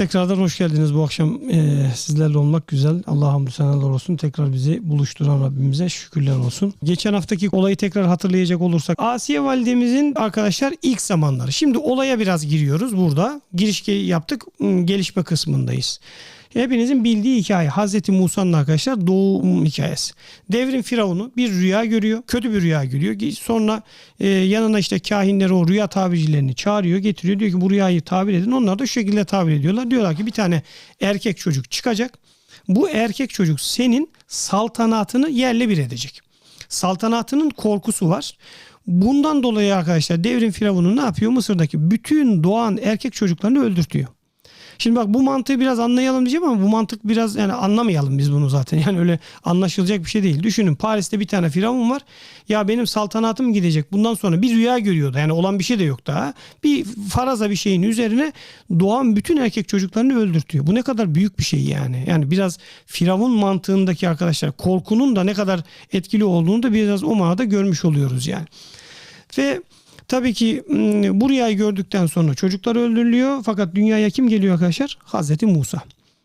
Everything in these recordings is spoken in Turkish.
Tekrardan hoş geldiniz bu akşam eee, sizlerle olmak güzel. Allah hamdü senalar olsun. Tekrar bizi buluşturan Rabbimize şükürler olsun. Geçen haftaki olayı tekrar hatırlayacak olursak Asiye validemizin arkadaşlar ilk zamanları. Şimdi olaya biraz giriyoruz burada. Giriş yaptık. ım, Gelişme kısmındayız. Hepinizin bildiği hikaye Hazreti Musa'nın arkadaşlar doğum hikayesi. Devrin Firavunu bir rüya görüyor. Kötü bir rüya görüyor. Sonra e, yanına işte kahinleri o rüya tabircilerini çağırıyor getiriyor. Diyor ki bu rüyayı tabir edin. Onlar da şu şekilde tabir ediyorlar. Diyorlar ki bir tane erkek çocuk çıkacak. Bu erkek çocuk senin saltanatını yerle bir edecek. Saltanatının korkusu var. Bundan dolayı arkadaşlar devrin Firavunu ne yapıyor? Mısır'daki bütün doğan erkek çocuklarını öldürtüyor. Şimdi bak bu mantığı biraz anlayalım diyeceğim ama bu mantık biraz yani anlamayalım biz bunu zaten. Yani öyle anlaşılacak bir şey değil. Düşünün Paris'te bir tane firavun var. Ya benim saltanatım gidecek. Bundan sonra bir rüya görüyordu. Yani olan bir şey de yok daha. Bir faraza bir şeyin üzerine doğan bütün erkek çocuklarını öldürtüyor. Bu ne kadar büyük bir şey yani. Yani biraz firavun mantığındaki arkadaşlar korkunun da ne kadar etkili olduğunu da biraz o manada görmüş oluyoruz yani. Ve tabii ki m, bu rüyayı gördükten sonra çocuklar öldürülüyor. Fakat dünyaya kim geliyor arkadaşlar? Hazreti Musa.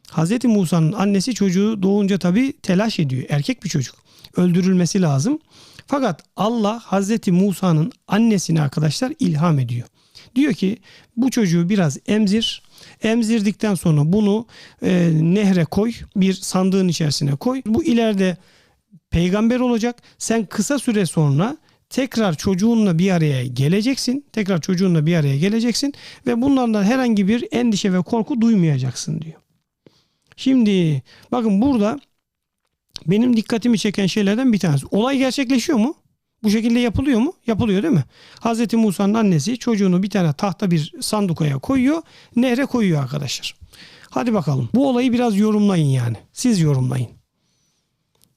Hazreti Musa'nın annesi çocuğu doğunca tabii telaş ediyor. Erkek bir çocuk. Öldürülmesi lazım. Fakat Allah Hazreti Musa'nın annesine arkadaşlar ilham ediyor. Diyor ki bu çocuğu biraz emzir. Emzirdikten sonra bunu e, nehre koy. Bir sandığın içerisine koy. Bu ileride peygamber olacak. Sen kısa süre sonra tekrar çocuğunla bir araya geleceksin. Tekrar çocuğunla bir araya geleceksin ve bunlardan herhangi bir endişe ve korku duymayacaksın diyor. Şimdi bakın burada benim dikkatimi çeken şeylerden bir tanesi. Olay gerçekleşiyor mu? Bu şekilde yapılıyor mu? Yapılıyor değil mi? Hazreti Musa'nın annesi çocuğunu bir tane tahta bir sandukaya koyuyor. Nehre koyuyor arkadaşlar. Hadi bakalım. Bu olayı biraz yorumlayın yani. Siz yorumlayın.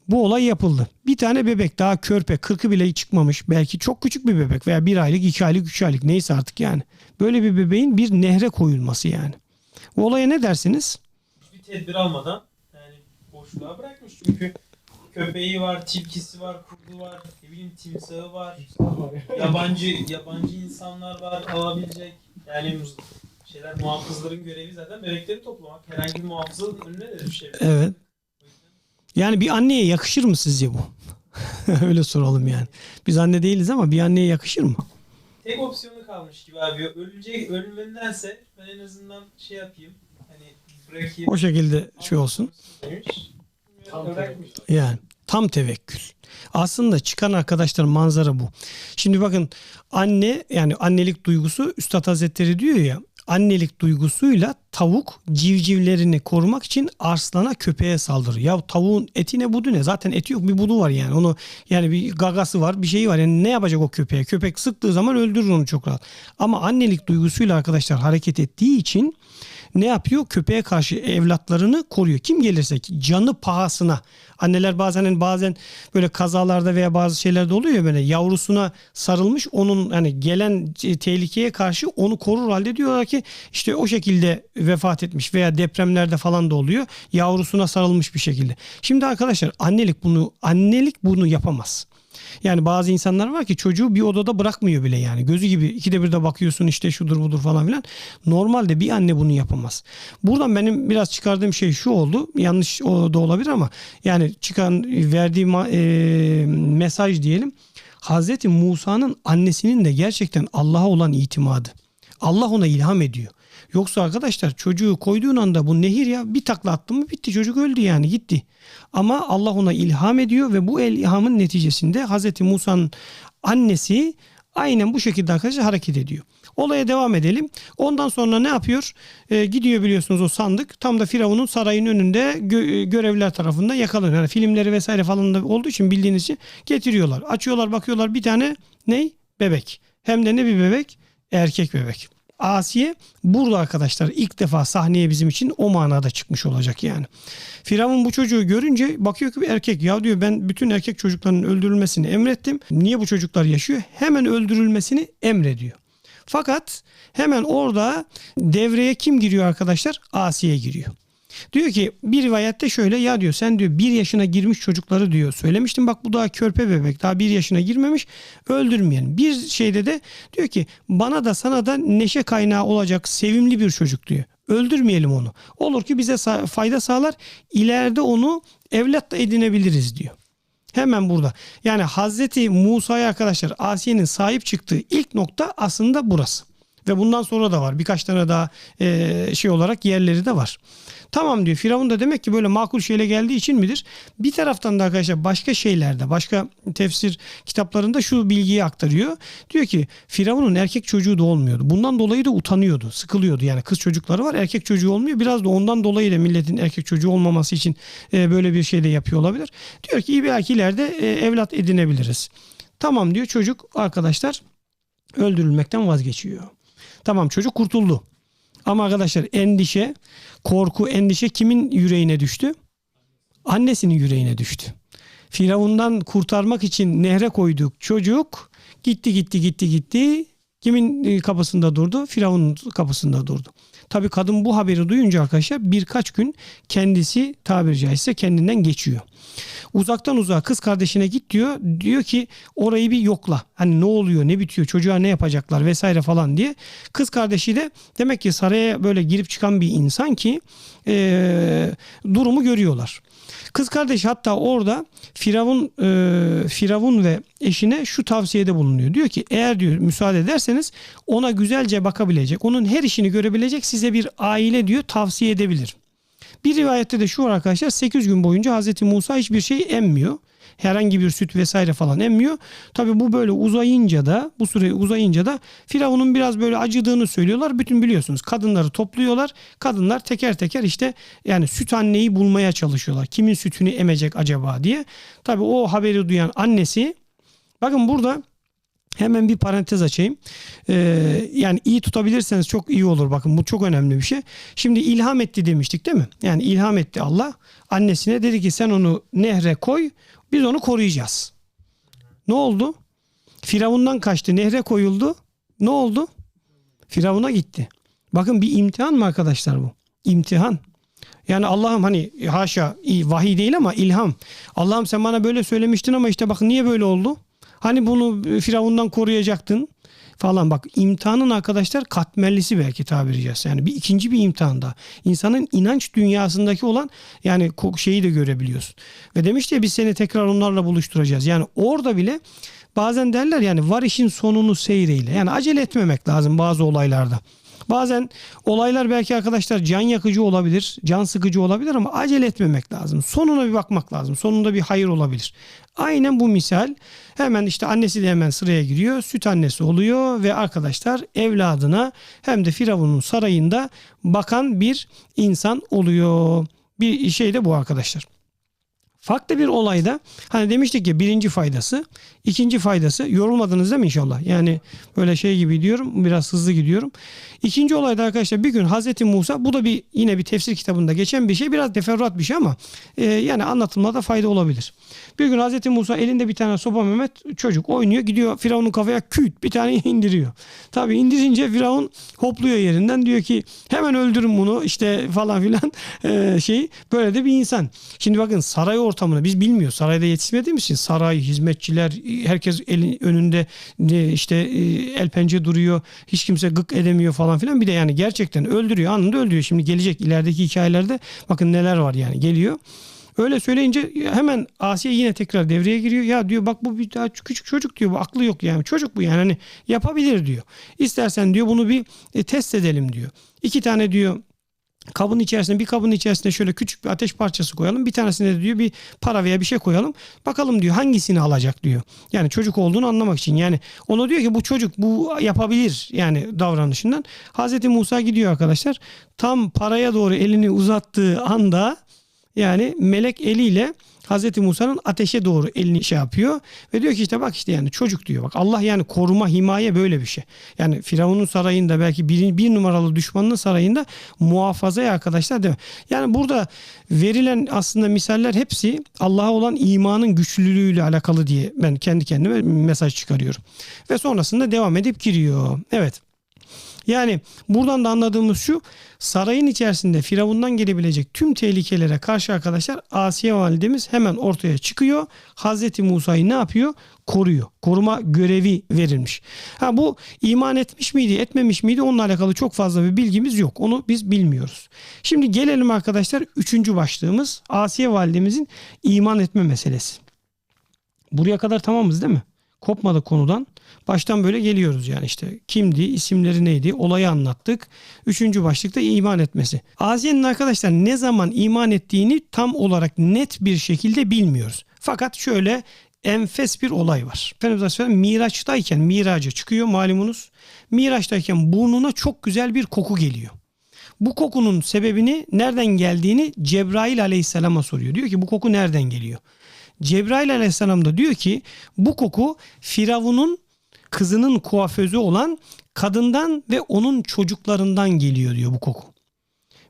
Bu olay yapıldı. Bir tane bebek daha körpe kırkı bile çıkmamış. Belki çok küçük bir bebek veya bir aylık, iki aylık, üç aylık neyse artık yani. Böyle bir bebeğin bir nehre koyulması yani. Bu olaya ne dersiniz? hiçbir tedbir almadan yani boşluğa bırakmış çünkü köpeği var, tilkisi var, kurdu var, ne bileyim timsahı var, yabancı yabancı insanlar var alabilecek. Yani şeyler muhafızların görevi zaten bebekleri toplamak. Herhangi bir muhafızın önüne de bir şey. Evet. Yani bir anneye yakışır mı sizce bu? Öyle soralım yani. Biz anne değiliz ama bir anneye yakışır mı? Tek opsiyonu kalmış gibi abi. Ölecek ölmendense ben en azından şey yapayım. Hani bırakayım. O şekilde şey olsun. Bırakmış. Yani tam tevekkül. Aslında çıkan arkadaşlar manzara bu. Şimdi bakın anne yani annelik duygusu Üstad Hazretleri diyor ya annelik duygusuyla tavuk civcivlerini korumak için arslana köpeğe saldırır. Ya tavuğun eti ne budu ne? Zaten eti yok bir budu var yani. Onu yani bir gagası var bir şeyi var. Yani ne yapacak o köpeğe? Köpek sıktığı zaman öldürür onu çok rahat. Ama annelik duygusuyla arkadaşlar hareket ettiği için ne yapıyor? Köpeğe karşı evlatlarını koruyor. Kim gelirse canı pahasına. Anneler bazen hani bazen böyle kazalarda veya bazı şeylerde oluyor ya böyle yavrusuna sarılmış onun hani gelen tehlikeye karşı onu korur halde diyorlar ki işte o şekilde vefat etmiş veya depremlerde falan da oluyor. Yavrusuna sarılmış bir şekilde. Şimdi arkadaşlar annelik bunu annelik bunu yapamaz. Yani bazı insanlar var ki çocuğu bir odada bırakmıyor bile yani. Gözü gibi ikide bir de bakıyorsun işte şudur budur falan filan. Normalde bir anne bunu yapamaz. Buradan benim biraz çıkardığım şey şu oldu. Yanlış da olabilir ama yani çıkan verdiği e, mesaj diyelim. Hazreti Musa'nın annesinin de gerçekten Allah'a olan itimadı. Allah ona ilham ediyor. Yoksa arkadaşlar çocuğu koyduğun anda bu nehir ya bir takla attı mı bitti çocuk öldü yani gitti. Ama Allah ona ilham ediyor ve bu ilhamın neticesinde Hazreti Musa'nın annesi aynen bu şekilde arkadaşlar hareket ediyor. Olaya devam edelim. Ondan sonra ne yapıyor? Ee, gidiyor biliyorsunuz o sandık. Tam da Firavun'un sarayın önünde gö- görevliler tarafından yakalanıyor. Yani filmleri vesaire falan da olduğu için bildiğiniz için getiriyorlar. Açıyorlar bakıyorlar bir tane ney? Bebek. Hem de ne bir bebek? Erkek bebek. Asiye burada arkadaşlar ilk defa sahneye bizim için o manada çıkmış olacak yani. Firavun bu çocuğu görünce bakıyor ki bir erkek ya diyor ben bütün erkek çocukların öldürülmesini emrettim. Niye bu çocuklar yaşıyor? Hemen öldürülmesini emrediyor. Fakat hemen orada devreye kim giriyor arkadaşlar? Asiye giriyor. Diyor ki bir rivayette şöyle ya diyor sen diyor bir yaşına girmiş çocukları diyor söylemiştim bak bu daha körpe bebek daha bir yaşına girmemiş öldürmeyelim. Bir şeyde de diyor ki bana da sana da neşe kaynağı olacak sevimli bir çocuk diyor. Öldürmeyelim onu. Olur ki bize fayda sağlar. İleride onu evlat da edinebiliriz diyor. Hemen burada. Yani Hazreti Musa'ya arkadaşlar Asiye'nin sahip çıktığı ilk nokta aslında burası. Ve bundan sonra da var. Birkaç tane daha e, şey olarak yerleri de var. Tamam diyor. Firavun da demek ki böyle makul şeyle geldiği için midir? Bir taraftan da arkadaşlar başka şeylerde, başka tefsir kitaplarında şu bilgiyi aktarıyor. Diyor ki Firavun'un erkek çocuğu da olmuyordu. Bundan dolayı da utanıyordu, sıkılıyordu. Yani kız çocukları var, erkek çocuğu olmuyor. Biraz da ondan dolayı da milletin erkek çocuğu olmaması için e, böyle bir şey de yapıyor olabilir. Diyor ki belki ileride e, evlat edinebiliriz. Tamam diyor çocuk arkadaşlar öldürülmekten vazgeçiyor. Tamam çocuk kurtuldu. Ama arkadaşlar endişe, korku, endişe kimin yüreğine düştü? Annesinin yüreğine düştü. Firavundan kurtarmak için nehre koyduk çocuk gitti gitti gitti gitti. Kimin e, kapısında durdu? Firavun'un kapısında durdu. Tabii kadın bu haberi duyunca arkadaşlar birkaç gün kendisi tabiri caizse kendinden geçiyor. Uzaktan uzağa kız kardeşine git diyor. Diyor ki orayı bir yokla. Hani ne oluyor ne bitiyor çocuğa ne yapacaklar vesaire falan diye. Kız kardeşi de demek ki saraya böyle girip çıkan bir insan ki eee, durumu görüyorlar. Kız kardeş hatta orada Firavun e, Firavun ve eşine şu tavsiyede bulunuyor. Diyor ki eğer diyor müsaade ederseniz ona güzelce bakabilecek, onun her işini görebilecek size bir aile diyor tavsiye edebilir. Bir rivayette de şu var arkadaşlar 8 gün boyunca Hazreti Musa hiçbir şey emmiyor. Herhangi bir süt vesaire falan emmiyor. Tabi bu böyle uzayınca da bu süre uzayınca da Firavun'un biraz böyle acıdığını söylüyorlar. Bütün biliyorsunuz kadınları topluyorlar. Kadınlar teker teker işte yani süt anneyi bulmaya çalışıyorlar. Kimin sütünü emecek acaba diye. Tabi o haberi duyan annesi bakın burada Hemen bir parantez açayım. Ee, yani iyi tutabilirseniz çok iyi olur. Bakın bu çok önemli bir şey. Şimdi ilham etti demiştik değil mi? Yani ilham etti Allah. Annesine dedi ki sen onu nehre koy. Biz onu koruyacağız. Ne oldu? Firavundan kaçtı. Nehre koyuldu. Ne oldu? Firavun'a gitti. Bakın bir imtihan mı arkadaşlar bu? İmtihan. Yani Allah'ım hani haşa vahiy değil ama ilham. Allah'ım sen bana böyle söylemiştin ama işte bak niye böyle oldu? Hani bunu Firavundan koruyacaktın falan bak imtihanın arkadaşlar katmerlisi belki tabiri caizse. Yani bir ikinci bir imtihanda insanın inanç dünyasındaki olan yani şeyi de görebiliyorsun. Ve demişti ya biz seni tekrar onlarla buluşturacağız. Yani orada bile bazen derler yani var işin sonunu seyreyle. Yani acele etmemek lazım bazı olaylarda. Bazen olaylar belki arkadaşlar can yakıcı olabilir, can sıkıcı olabilir ama acele etmemek lazım. Sonuna bir bakmak lazım. Sonunda bir hayır olabilir. Aynen bu misal. Hemen işte annesi de hemen sıraya giriyor. Süt annesi oluyor ve arkadaşlar evladına hem de Firavun'un sarayında bakan bir insan oluyor. Bir şey de bu arkadaşlar. Farklı bir olayda hani demiştik ya birinci faydası, ikinci faydası yorulmadınız değil mi inşallah? Yani böyle şey gibi diyorum biraz hızlı gidiyorum. İkinci olayda arkadaşlar bir gün Hazreti Musa bu da bir yine bir tefsir kitabında geçen bir şey biraz teferruat bir şey ama e, yani anlatılmada fayda olabilir. Bir gün Hazreti Musa elinde bir tane sopa Mehmet çocuk oynuyor gidiyor Firavun'un kafaya küt bir tane indiriyor. Tabi indirince Firavun hopluyor yerinden diyor ki hemen öldürün bunu işte falan filan e, şey böyle de bir insan. Şimdi bakın saray ortamını biz bilmiyoruz sarayda yetişmediğimiz için saray hizmetçiler herkes elin önünde e, işte e, el pençe duruyor hiç kimse gık edemiyor falan filan bir de yani gerçekten öldürüyor anında öldürüyor. Şimdi gelecek ilerideki hikayelerde bakın neler var yani geliyor. Öyle söyleyince hemen Asiye yine tekrar devreye giriyor. Ya diyor bak bu bir daha küçük çocuk diyor. Bu aklı yok yani. Çocuk bu yani hani yapabilir diyor. İstersen diyor bunu bir e, test edelim diyor. İki tane diyor kabın içerisine bir kabın içerisine şöyle küçük bir ateş parçası koyalım. Bir tanesine de diyor bir para veya bir şey koyalım. Bakalım diyor hangisini alacak diyor. Yani çocuk olduğunu anlamak için. Yani ona diyor ki bu çocuk bu yapabilir yani davranışından. Hazreti Musa gidiyor arkadaşlar. Tam paraya doğru elini uzattığı anda yani melek eliyle Hazreti Musa'nın ateşe doğru elini şey yapıyor ve diyor ki işte bak işte yani çocuk diyor bak Allah yani koruma himaye böyle bir şey. Yani Firavun'un sarayında belki bir, bir numaralı düşmanının sarayında muhafazaya arkadaşlar değil mi? Yani burada verilen aslında misaller hepsi Allah'a olan imanın güçlülüğüyle alakalı diye ben kendi kendime mesaj çıkarıyorum. Ve sonrasında devam edip giriyor. Evet. Yani buradan da anladığımız şu sarayın içerisinde Firavundan gelebilecek tüm tehlikelere karşı arkadaşlar Asiye validemiz hemen ortaya çıkıyor. Hazreti Musa'yı ne yapıyor? Koruyor. Koruma görevi verilmiş. Ha bu iman etmiş miydi, etmemiş miydi onunla alakalı çok fazla bir bilgimiz yok. Onu biz bilmiyoruz. Şimdi gelelim arkadaşlar üçüncü başlığımız Asiye validemizin iman etme meselesi. Buraya kadar tamamız değil mi? Kopmadık konudan. Baştan böyle geliyoruz yani işte kimdi, isimleri neydi, olayı anlattık. Üçüncü başlıkta iman etmesi. Asiye'nin arkadaşlar ne zaman iman ettiğini tam olarak net bir şekilde bilmiyoruz. Fakat şöyle enfes bir olay var. Efendimiz Aleyhisselam Miraç'tayken, Miraç'a çıkıyor malumunuz. Miraç'tayken burnuna çok güzel bir koku geliyor. Bu kokunun sebebini nereden geldiğini Cebrail Aleyhisselam'a soruyor. Diyor ki bu koku nereden geliyor? Cebrail Aleyhisselam da diyor ki bu koku Firavun'un kızının kuafözü olan kadından ve onun çocuklarından geliyor diyor bu koku.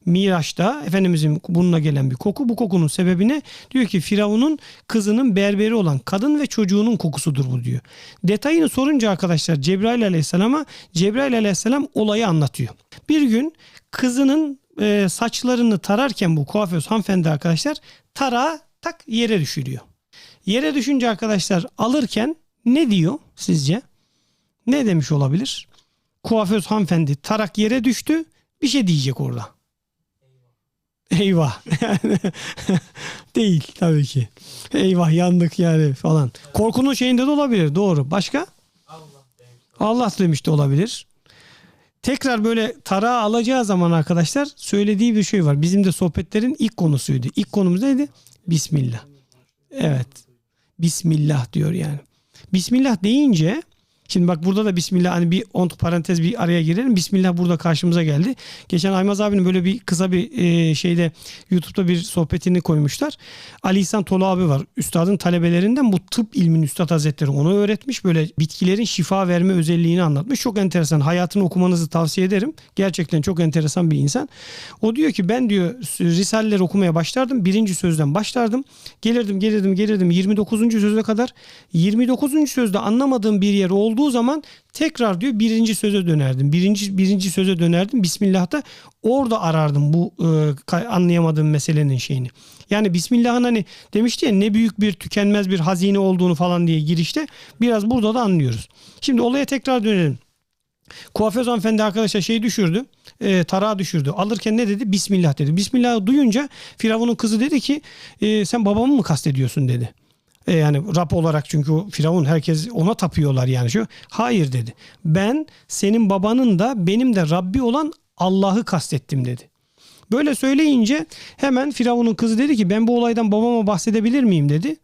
Miraç'ta Efendimizin burnuna gelen bir koku. Bu kokunun sebebi ne? Diyor ki Firavun'un kızının berberi olan kadın ve çocuğunun kokusudur bu diyor. Detayını sorunca arkadaşlar Cebrail aleyhisselama Cebrail aleyhisselam olayı anlatıyor. Bir gün kızının e, saçlarını tararken bu kuaföz hanımefendi arkadaşlar tarağı tak yere düşürüyor. Yere düşünce arkadaşlar alırken ne diyor sizce? Ne demiş olabilir? Kuaföz hanımefendi tarak yere düştü bir şey diyecek orada. Eyvah. Değil tabii ki. Eyvah yandık yani falan. Korkunun şeyinde de olabilir doğru. Başka? Allah demiş. Allah demiş de olabilir. Tekrar böyle tarağı alacağı zaman arkadaşlar söylediği bir şey var. Bizim de sohbetlerin ilk konusuydu. İlk konumuz neydi? Bismillah. Evet. Bismillah diyor yani. Bismillah deyince Şimdi bak burada da Bismillah hani bir on parantez bir araya girelim. Bismillah burada karşımıza geldi. Geçen Aymaz abinin böyle bir kısa bir e, şeyde YouTube'da bir sohbetini koymuşlar. Ali İhsan Tolu abi var. Üstadın talebelerinden bu tıp ilminin üstad hazretleri onu öğretmiş. Böyle bitkilerin şifa verme özelliğini anlatmış. Çok enteresan. Hayatını okumanızı tavsiye ederim. Gerçekten çok enteresan bir insan. O diyor ki ben diyor Risaleleri okumaya başlardım. Birinci sözden başlardım. Gelirdim gelirdim gelirdim 29. söze kadar. 29. sözde anlamadığım bir yer olduğu zaman tekrar diyor birinci söze dönerdim. Birinci birinci söze dönerdim. Bismillah'ta orada arardım bu e, anlayamadığım meselenin şeyini. Yani Bismillah'ın hani demişti ya ne büyük bir tükenmez bir hazine olduğunu falan diye girişte biraz burada da anlıyoruz. Şimdi olaya tekrar dönelim. Kuaföz hanımefendi arkadaşlar şey düşürdü. E, tarağı düşürdü. Alırken ne dedi? Bismillah dedi. Bismillah duyunca Firavun'un kızı dedi ki e, sen babamı mı kastediyorsun dedi. E, yani Rab olarak çünkü Firavun herkes ona tapıyorlar yani şu. Hayır dedi. Ben senin babanın da benim de Rabbi olan Allah'ı kastettim dedi. Böyle söyleyince hemen Firavun'un kızı dedi ki ben bu olaydan babama bahsedebilir miyim dedi.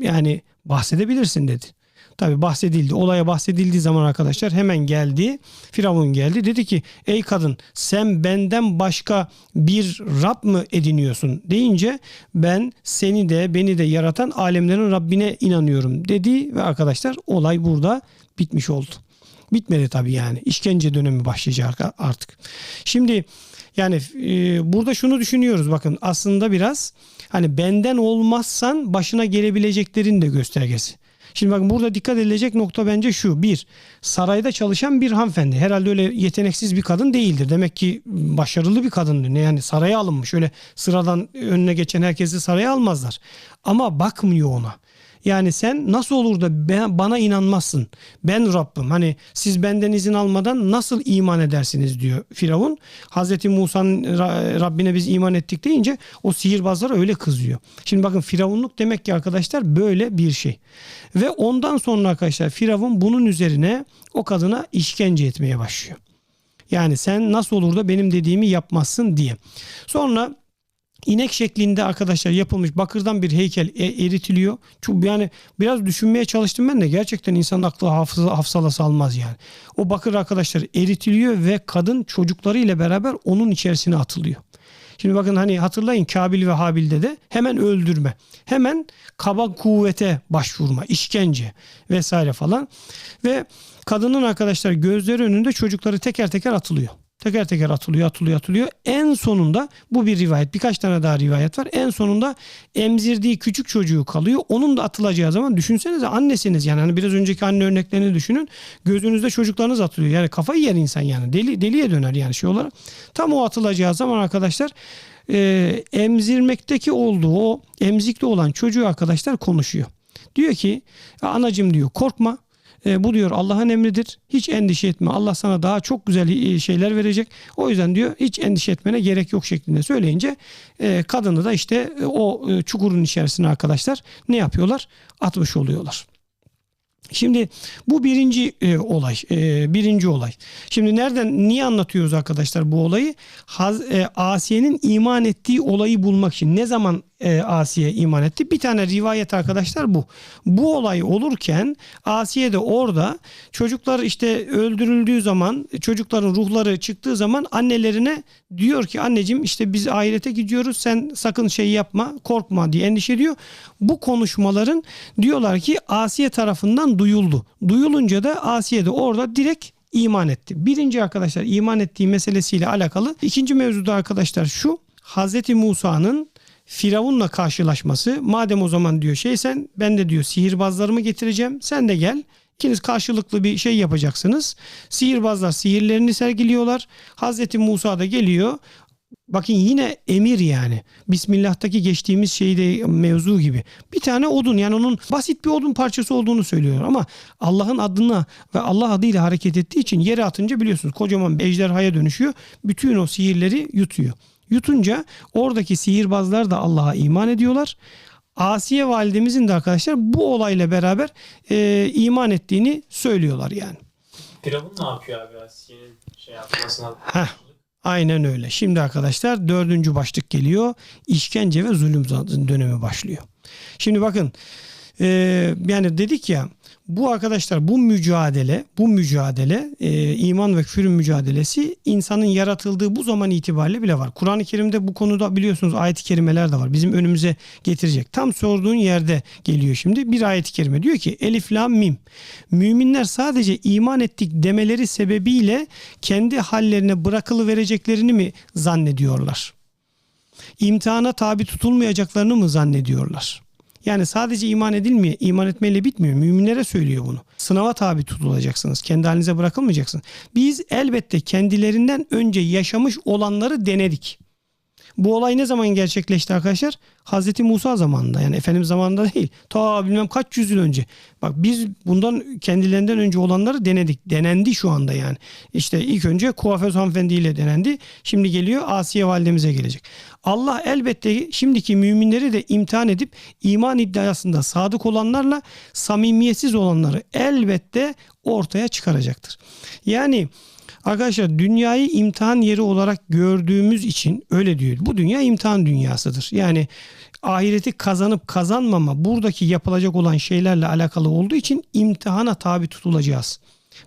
Yani bahsedebilirsin dedi. Tabi bahsedildi. Olaya bahsedildiği zaman arkadaşlar hemen geldi. Firavun geldi. Dedi ki ey kadın sen benden başka bir Rab mı ediniyorsun deyince ben seni de beni de yaratan alemlerin Rabbine inanıyorum dedi ve arkadaşlar olay burada bitmiş oldu. Bitmedi tabii yani. İşkence dönemi başlayacak artık. Şimdi yani e, burada şunu düşünüyoruz bakın aslında biraz hani benden olmazsan başına gelebileceklerin de göstergesi. Şimdi bakın burada dikkat edilecek nokta bence şu. Bir, sarayda çalışan bir hanımefendi. Herhalde öyle yeteneksiz bir kadın değildir. Demek ki başarılı bir kadındır. Yani saraya alınmış. Öyle sıradan önüne geçen herkesi saraya almazlar. Ama bakmıyor ona. Yani sen nasıl olur da ben, bana inanmazsın? Ben Rabbim. Hani siz benden izin almadan nasıl iman edersiniz diyor Firavun. Hazreti Musa'nın Ra- Rabbine biz iman ettik deyince o sihirbazlara öyle kızıyor. Şimdi bakın Firavunluk demek ki arkadaşlar böyle bir şey. Ve ondan sonra arkadaşlar Firavun bunun üzerine o kadına işkence etmeye başlıyor. Yani sen nasıl olur da benim dediğimi yapmazsın diye. Sonra inek şeklinde arkadaşlar yapılmış bakırdan bir heykel e- eritiliyor. Çok yani biraz düşünmeye çalıştım ben de gerçekten insanın aklı hafıza, hafsalası almaz yani. O bakır arkadaşlar eritiliyor ve kadın çocuklarıyla beraber onun içerisine atılıyor. Şimdi bakın hani hatırlayın Kabil ve Habil'de de hemen öldürme. Hemen kaba kuvvete başvurma, işkence vesaire falan. Ve kadının arkadaşlar gözleri önünde çocukları teker teker atılıyor. Teker teker atılıyor, atılıyor, atılıyor. En sonunda bu bir rivayet. Birkaç tane daha rivayet var. En sonunda emzirdiği küçük çocuğu kalıyor. Onun da atılacağı zaman düşünsenize annesiniz yani. Hani biraz önceki anne örneklerini düşünün. Gözünüzde çocuklarınız atılıyor. Yani kafayı yer insan yani. Deli, deliye döner yani şey olarak. Tam o atılacağı zaman arkadaşlar e, emzirmekteki olduğu o emzikte olan çocuğu arkadaşlar konuşuyor. Diyor ki anacım diyor korkma. E, bu diyor Allah'ın emridir. Hiç endişe etme. Allah sana daha çok güzel e, şeyler verecek. O yüzden diyor hiç endişe etmene gerek yok şeklinde söyleyince e, kadını da işte e, o e, çukurun içerisine arkadaşlar ne yapıyorlar? Atmış oluyorlar. Şimdi bu birinci e, olay, e, birinci olay. Şimdi nereden, niye anlatıyoruz arkadaşlar bu olayı? Haz, e, Asiye'nin iman ettiği olayı bulmak için. Ne zaman e, Asiye iman etti? Bir tane rivayet arkadaşlar bu. Bu olay olurken Asiye de orada çocuklar işte öldürüldüğü zaman, çocukların ruhları çıktığı zaman annelerine diyor ki anneciğim işte biz ahirete gidiyoruz sen sakın şey yapma, korkma diye endişe ediyor. Bu konuşmaların diyorlar ki Asiye tarafından duyuldu. Duyulunca da Asiye de orada direkt iman etti. Birinci arkadaşlar iman ettiği meselesiyle alakalı. İkinci mevzuda arkadaşlar şu. Hazreti Musa'nın Firavun'la karşılaşması. Madem o zaman diyor şey sen ben de diyor sihirbazlarımı getireceğim. Sen de gel. İkiniz karşılıklı bir şey yapacaksınız. Sihirbazlar sihirlerini sergiliyorlar. Hazreti Musa da geliyor. Bakın yine emir yani. Bismillah'taki geçtiğimiz şeyde mevzu gibi. Bir tane odun yani onun basit bir odun parçası olduğunu söylüyor ama Allah'ın adına ve Allah adıyla hareket ettiği için yere atınca biliyorsunuz kocaman ejderhaya dönüşüyor. Bütün o sihirleri yutuyor. Yutunca oradaki sihirbazlar da Allah'a iman ediyorlar. Asiye validemizin de arkadaşlar bu olayla beraber e, iman ettiğini söylüyorlar yani. Firavun ne yapıyor abi Asiye'nin şey yapmasına? Heh. Aynen öyle. Şimdi arkadaşlar dördüncü başlık geliyor. İşkence ve zulüm dönemi başlıyor. Şimdi bakın e, yani dedik ya bu arkadaşlar bu mücadele bu mücadele e, iman ve küfürün mücadelesi insanın yaratıldığı bu zaman itibariyle bile var. Kur'an-ı Kerim'de bu konuda biliyorsunuz ayet-i kerimeler de var. Bizim önümüze getirecek. Tam sorduğun yerde geliyor şimdi. Bir ayet-i kerime diyor ki Elif Lam Mim. Müminler sadece iman ettik demeleri sebebiyle kendi hallerine bırakılı vereceklerini mi zannediyorlar? İmtihana tabi tutulmayacaklarını mı zannediyorlar? Yani sadece iman edilmiyor, iman etmeyle bitmiyor. Müminlere söylüyor bunu. Sınava tabi tutulacaksınız. Kendi halinize bırakılmayacaksınız. Biz elbette kendilerinden önce yaşamış olanları denedik. Bu olay ne zaman gerçekleşti arkadaşlar? Hazreti Musa zamanında yani Efendimiz zamanında değil. Ta bilmem kaç yüzyıl önce. Bak biz bundan kendilerinden önce olanları denedik. Denendi şu anda yani. İşte ilk önce kuaför hanımefendiyle denendi. Şimdi geliyor Asiye validemize gelecek. Allah elbette şimdiki müminleri de imtihan edip iman iddiasında sadık olanlarla samimiyetsiz olanları elbette ortaya çıkaracaktır. Yani Arkadaşlar dünyayı imtihan yeri olarak gördüğümüz için öyle diyor. Bu dünya imtihan dünyasıdır. Yani ahireti kazanıp kazanmama buradaki yapılacak olan şeylerle alakalı olduğu için imtihana tabi tutulacağız.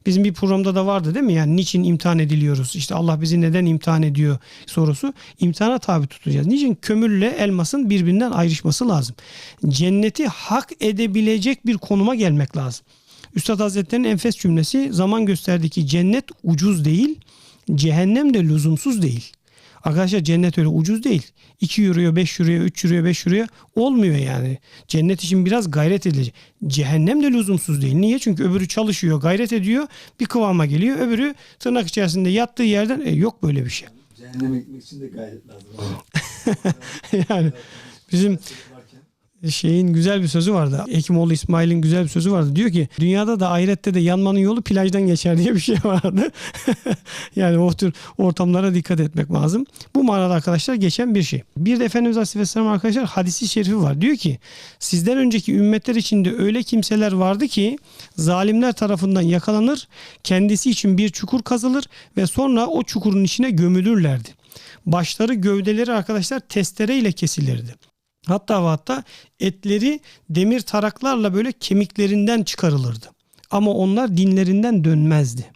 Bizim bir programda da vardı değil mi? Yani niçin imtihan ediliyoruz? İşte Allah bizi neden imtihan ediyor sorusu. İmtihana tabi tutacağız. Niçin kömürle elmasın birbirinden ayrışması lazım. Cenneti hak edebilecek bir konuma gelmek lazım. Üstad Hazretleri'nin enfes cümlesi zaman gösterdi ki cennet ucuz değil, cehennem de lüzumsuz değil. Arkadaşlar cennet öyle ucuz değil. 2 euroya 5 euroya 3 euroya 5 euroya olmuyor yani. Cennet için biraz gayret edilecek. Cehennem de lüzumsuz değil. Niye? Çünkü öbürü çalışıyor, gayret ediyor, bir kıvama geliyor. Öbürü tırnak içerisinde yattığı yerden e, yok böyle bir şey. Cehenneme gitmek için de gayret lazım. yani bizim şeyin güzel bir sözü vardı. Hekimoğlu İsmail'in güzel bir sözü vardı. Diyor ki dünyada da ahirette de yanmanın yolu plajdan geçer diye bir şey vardı. yani o tür ortamlara dikkat etmek lazım. Bu manada arkadaşlar geçen bir şey. Bir de Efendimiz Aleyhisselam arkadaşlar hadisi şerifi var. Diyor ki sizden önceki ümmetler içinde öyle kimseler vardı ki zalimler tarafından yakalanır, kendisi için bir çukur kazılır ve sonra o çukurun içine gömülürlerdi. Başları gövdeleri arkadaşlar testereyle kesilirdi. Hatta ve hatta etleri demir taraklarla böyle kemiklerinden çıkarılırdı. Ama onlar dinlerinden dönmezdi.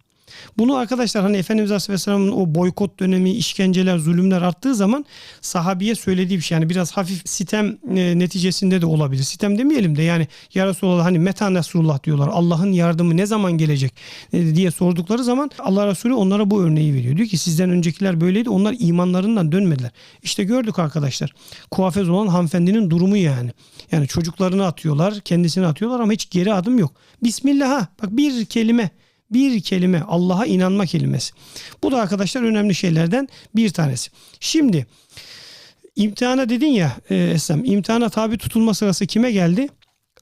Bunu arkadaşlar hani Efendimiz Aleyhisselam'ın o boykot dönemi, işkenceler, zulümler arttığı zaman sahabiye söylediği bir şey. Yani biraz hafif sitem e, neticesinde de olabilir. Sitem demeyelim de yani ya Resulallah hani meta Nasrullah diyorlar. Allah'ın yardımı ne zaman gelecek e, diye sordukları zaman Allah Resulü onlara bu örneği veriyor. Diyor ki sizden öncekiler böyleydi. Onlar imanlarından dönmediler. İşte gördük arkadaşlar. Kuaföz olan hanımefendinin durumu yani. Yani çocuklarını atıyorlar, kendisini atıyorlar ama hiç geri adım yok. Bismillah ha. Bak bir kelime bir kelime Allah'a inanma kelimesi. Bu da arkadaşlar önemli şeylerden bir tanesi. Şimdi imtihana dedin ya e, Esem imtihana tabi tutulma sırası kime geldi?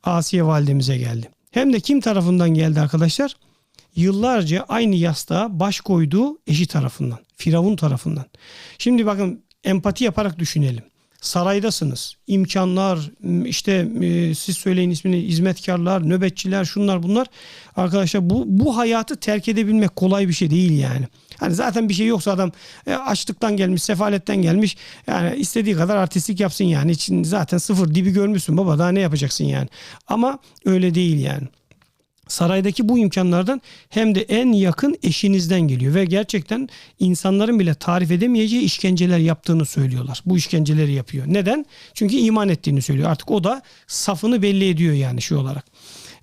Asiye validemize geldi. Hem de kim tarafından geldi arkadaşlar? Yıllarca aynı yastığa baş koyduğu eşi tarafından. Firavun tarafından. Şimdi bakın empati yaparak düşünelim. Saraydasınız. İmkanlar, işte e, siz söyleyin ismini hizmetkarlar, nöbetçiler, şunlar bunlar. Arkadaşlar bu bu hayatı terk edebilmek kolay bir şey değil yani. Hani zaten bir şey yoksa adam e, açlıktan gelmiş, sefaletten gelmiş. Yani istediği kadar artistlik yapsın yani. için zaten sıfır dibi görmüşsün baba daha ne yapacaksın yani. Ama öyle değil yani. Saraydaki bu imkanlardan hem de en yakın eşinizden geliyor ve gerçekten insanların bile tarif edemeyeceği işkenceler yaptığını söylüyorlar. Bu işkenceleri yapıyor. Neden? Çünkü iman ettiğini söylüyor. Artık o da safını belli ediyor yani şu olarak.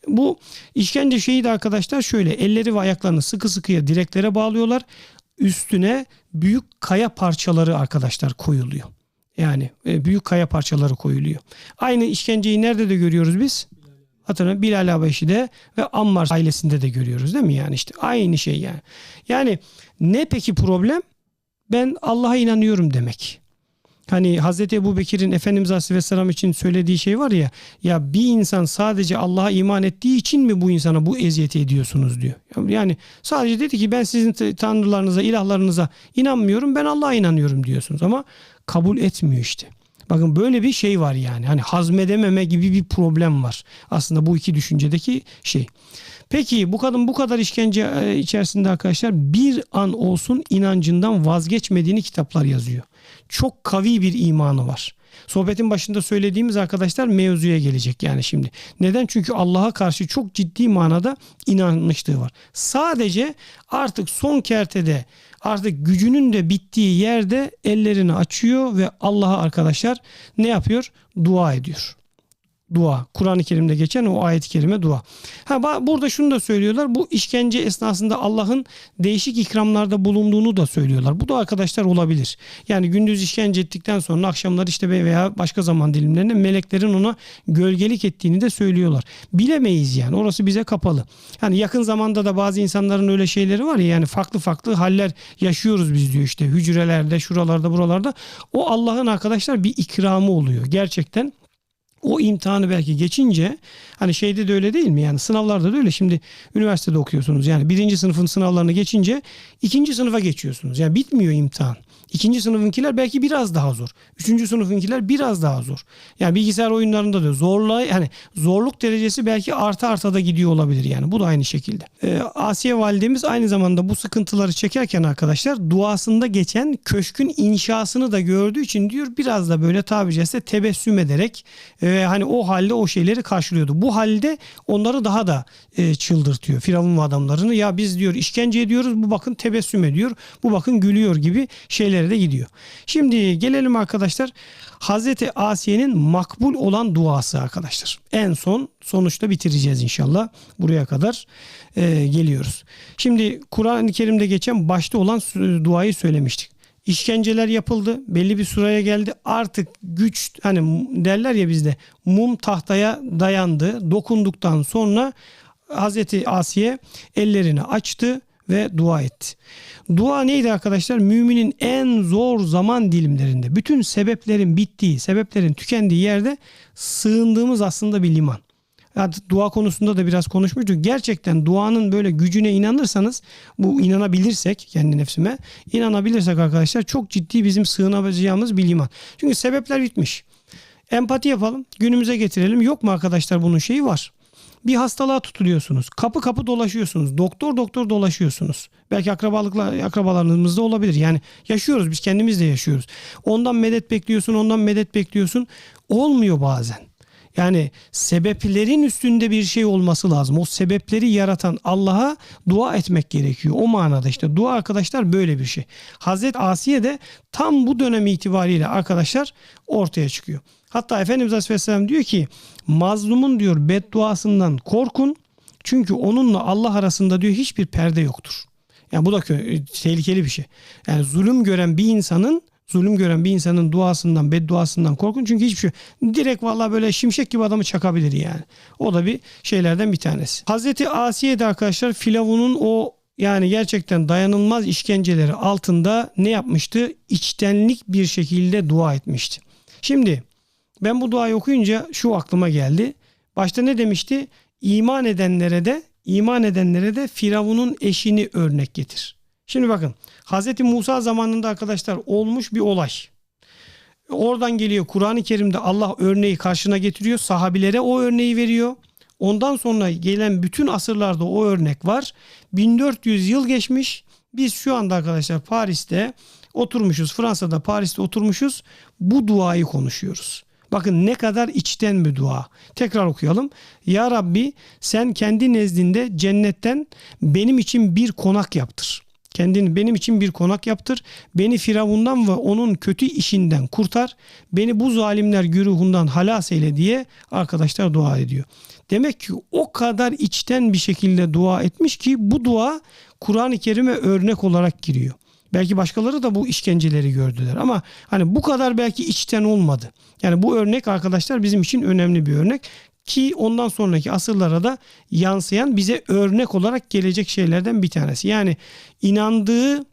Bu işkence şeyi de arkadaşlar şöyle elleri ve ayaklarını sıkı sıkıya direklere bağlıyorlar. Üstüne büyük kaya parçaları arkadaşlar koyuluyor. Yani e, büyük kaya parçaları koyuluyor. Aynı işkenceyi nerede de görüyoruz biz? Hatırlayın Bilal Habeşi'de ve Ammar ailesinde de görüyoruz değil mi? Yani işte aynı şey yani. Yani ne peki problem? Ben Allah'a inanıyorum demek. Hani Hazreti Ebu Bekir'in Efendimiz Aleyhisselam için söylediği şey var ya ya bir insan sadece Allah'a iman ettiği için mi bu insana bu eziyeti ediyorsunuz diyor. Yani sadece dedi ki ben sizin tanrılarınıza ilahlarınıza inanmıyorum ben Allah'a inanıyorum diyorsunuz ama kabul etmiyor işte. Bakın böyle bir şey var yani. Hani hazmedememe gibi bir problem var. Aslında bu iki düşüncedeki şey. Peki bu kadın bu kadar işkence e, içerisinde arkadaşlar bir an olsun inancından vazgeçmediğini kitaplar yazıyor. Çok kavi bir imanı var. Sohbetin başında söylediğimiz arkadaşlar mevzuya gelecek yani şimdi. Neden? Çünkü Allah'a karşı çok ciddi manada inanmışlığı var. Sadece artık son kertede artık gücünün de bittiği yerde ellerini açıyor ve Allah'a arkadaşlar ne yapıyor? Dua ediyor dua. Kur'an-ı Kerim'de geçen o ayet-i kerime dua. Ha burada şunu da söylüyorlar. Bu işkence esnasında Allah'ın değişik ikramlarda bulunduğunu da söylüyorlar. Bu da arkadaşlar olabilir. Yani gündüz işkence ettikten sonra akşamlar işte veya başka zaman dilimlerinde meleklerin ona gölgelik ettiğini de söylüyorlar. Bilemeyiz yani. Orası bize kapalı. Yani yakın zamanda da bazı insanların öyle şeyleri var ya yani farklı farklı haller yaşıyoruz biz diyor işte hücrelerde, şuralarda, buralarda. O Allah'ın arkadaşlar bir ikramı oluyor. Gerçekten o imtihanı belki geçince hani şeyde de öyle değil mi yani sınavlarda da öyle şimdi üniversitede okuyorsunuz yani birinci sınıfın sınavlarını geçince ikinci sınıfa geçiyorsunuz yani bitmiyor imtihan. İkinci sınıfınkiler belki biraz daha zor. Üçüncü sınıfınkiler biraz daha zor. Yani bilgisayar oyunlarında da zorla yani zorluk derecesi belki arta arta da gidiyor olabilir yani. Bu da aynı şekilde. Ee, Asiye validemiz aynı zamanda bu sıkıntıları çekerken arkadaşlar duasında geçen köşkün inşasını da gördüğü için diyor biraz da böyle tabiri caizse tebessüm ederek e, hani o halde o şeyleri karşılıyordu. Bu halde onları daha da e, çıldırtıyor. Firavun ve adamlarını ya biz diyor işkence ediyoruz bu bakın tebessüm ediyor. Bu bakın gülüyor gibi şeylere de gidiyor. Şimdi gelelim arkadaşlar Hazreti Asiye'nin makbul olan duası arkadaşlar. En son sonuçta bitireceğiz inşallah. Buraya kadar e, geliyoruz. Şimdi Kur'an-ı Kerim'de geçen başta olan duayı söylemiştik. İşkenceler yapıldı. Belli bir sıraya geldi. Artık güç hani derler ya bizde mum tahtaya dayandı. Dokunduktan sonra Hazreti Asiye ellerini açtı ve dua etti. Dua neydi arkadaşlar? Müminin en zor zaman dilimlerinde bütün sebeplerin bittiği, sebeplerin tükendiği yerde sığındığımız aslında bir liman. Yani dua konusunda da biraz konuşmuştuk. Gerçekten duanın böyle gücüne inanırsanız bu inanabilirsek kendi nefsime inanabilirsek arkadaşlar çok ciddi bizim sığınabileceğimiz bir liman. Çünkü sebepler bitmiş. Empati yapalım. Günümüze getirelim. Yok mu arkadaşlar bunun şeyi var bir hastalığa tutuluyorsunuz. Kapı kapı dolaşıyorsunuz. Doktor doktor dolaşıyorsunuz. Belki akrabalıkla akrabalarımızda olabilir. Yani yaşıyoruz biz kendimiz de yaşıyoruz. Ondan medet bekliyorsun, ondan medet bekliyorsun. Olmuyor bazen. Yani sebeplerin üstünde bir şey olması lazım. O sebepleri yaratan Allah'a dua etmek gerekiyor. O manada işte dua arkadaşlar böyle bir şey. Hazreti Asiye de tam bu dönem itibariyle arkadaşlar ortaya çıkıyor. Hatta Efendimiz Aleyhisselam diyor ki mazlumun diyor bedduasından korkun. Çünkü onunla Allah arasında diyor hiçbir perde yoktur. Yani bu da tehlikeli bir şey. Yani zulüm gören bir insanın zulüm gören bir insanın duasından, bedduasından korkun. Çünkü hiçbir şey direkt vallahi böyle şimşek gibi adamı çakabilir yani. O da bir şeylerden bir tanesi. Hazreti Asiye de arkadaşlar Firavun'un o yani gerçekten dayanılmaz işkenceleri altında ne yapmıştı? İçtenlik bir şekilde dua etmişti. Şimdi ben bu duayı okuyunca şu aklıma geldi. Başta ne demişti? İman edenlere de iman edenlere de Firavun'un eşini örnek getir. Şimdi bakın Hz. Musa zamanında arkadaşlar olmuş bir olay. Oradan geliyor Kur'an-ı Kerim'de Allah örneği karşına getiriyor. Sahabilere o örneği veriyor. Ondan sonra gelen bütün asırlarda o örnek var. 1400 yıl geçmiş. Biz şu anda arkadaşlar Paris'te oturmuşuz. Fransa'da Paris'te oturmuşuz. Bu duayı konuşuyoruz. Bakın ne kadar içten bir dua. Tekrar okuyalım. Ya Rabbi sen kendi nezdinde cennetten benim için bir konak yaptır. Kendini benim için bir konak yaptır. Beni Firavundan ve onun kötü işinden kurtar. Beni bu zalimler güruhundan halas eyle diye arkadaşlar dua ediyor. Demek ki o kadar içten bir şekilde dua etmiş ki bu dua Kur'an-ı Kerim'e örnek olarak giriyor. Belki başkaları da bu işkenceleri gördüler ama hani bu kadar belki içten olmadı. Yani bu örnek arkadaşlar bizim için önemli bir örnek ki ondan sonraki asırlara da yansıyan bize örnek olarak gelecek şeylerden bir tanesi. Yani inandığı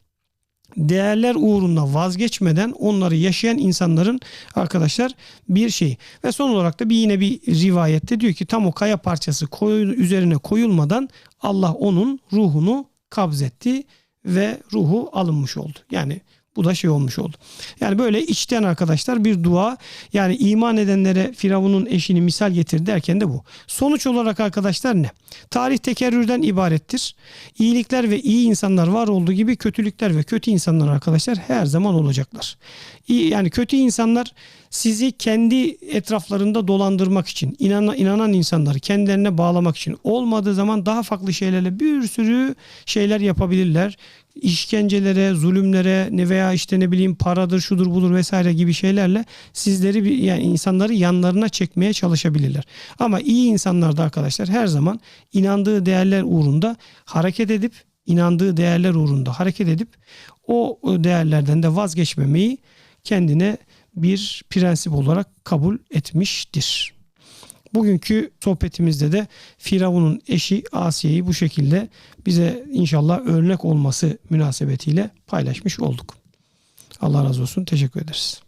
değerler uğrunda vazgeçmeden onları yaşayan insanların arkadaşlar bir şey. Ve son olarak da bir yine bir rivayette diyor ki tam o kaya parçası koyu, üzerine koyulmadan Allah onun ruhunu kabzetti ve ruhu alınmış oldu. Yani bu da şey olmuş oldu. Yani böyle içten arkadaşlar bir dua yani iman edenlere Firavun'un eşini misal getir derken de bu. Sonuç olarak arkadaşlar ne? Tarih tekerrürden ibarettir. İyilikler ve iyi insanlar var olduğu gibi kötülükler ve kötü insanlar arkadaşlar her zaman olacaklar. İyi, yani kötü insanlar sizi kendi etraflarında dolandırmak için, inanan, inanan insanları kendilerine bağlamak için olmadığı zaman daha farklı şeylerle bir sürü şeyler yapabilirler. İşkencelere, zulümlere ne veya işte ne bileyim paradır, şudur budur vesaire gibi şeylerle sizleri yani insanları yanlarına çekmeye çalışabilirler. Ama iyi insanlar da arkadaşlar her zaman inandığı değerler uğrunda hareket edip inandığı değerler uğrunda hareket edip o değerlerden de vazgeçmemeyi kendine bir prensip olarak kabul etmiştir. Bugünkü sohbetimizde de Firavun'un eşi Asiye'yi bu şekilde bize inşallah örnek olması münasebetiyle paylaşmış olduk. Allah razı olsun. Teşekkür ederiz.